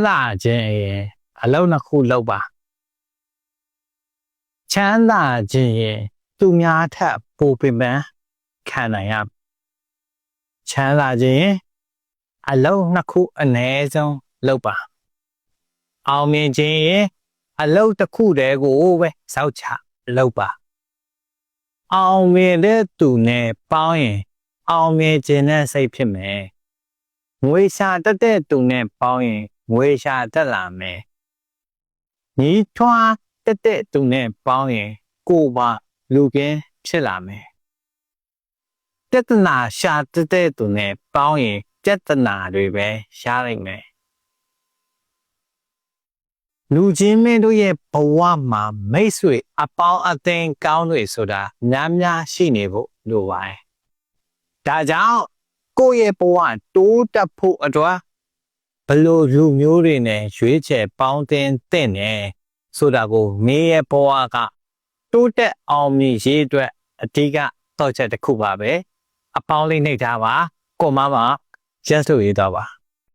မ်းသာခြင်းရဲ့အလုံးနှစ်ခုလောက်ပါချမ်းသာခြင်းရဲ့သူများထက်ပိုပင်ပန်းခံနိုင်ရချမ်းသာခြင်းရဲ့အလုံးနှစ်ခုအနည်းဆုံးလောက်ပါအောင်မြင်ခြင်းရဲ့အလုံးတစ်ခုတည်းကိုပဲစောက်ချလောက်ပါအောင်မြင်တဲ့သူနဲ့ပေါင်းရင် အောင်မြင်ခြင်းနဲ့စိတ်ဖြစ်မယ်ငွေရှာတတ်တဲ့သူနဲ့ပေါင်းရင် ငွေရှာတတ်လာမယ်ညီထွားတက်တဲ့သူနဲ့ပေါင်းရင်ကိုယ်ပါလူကင်းဖြစ်လာမယ်ပြဿနာရှာတက်တဲ့သူနဲ့ပေါင်းရင်ပြဿနာတွေပဲရှားနိုင်မယ်လူချင်းမင်းတို့ရဲ့ဘဝမှာမိတ်ဆွေအပေါင်းအသင်းကောင်းတွေဆိုတာများများရှိနေဖို့လိုပါတယ်ဒါကြောင့်ကိုယ့်ရဲ့ဘဝတိုးတက်ဖို့အတွက် ဘယ်လိုလူမျိုးတွေနဲ့ရွေးချယ်ပေါင်းတင်တဲ့နဲ့ဆိုတာကိုမင်းရဲ့ဘဝကတိုးတက်အောင်မြင်ရေးအတွက်အဓိကတော့ချက်တစ်ခုပါပဲအပေါင်းလေးနှိပ်ထားပါကိုမမရက်လို့ရေးတော့ပါ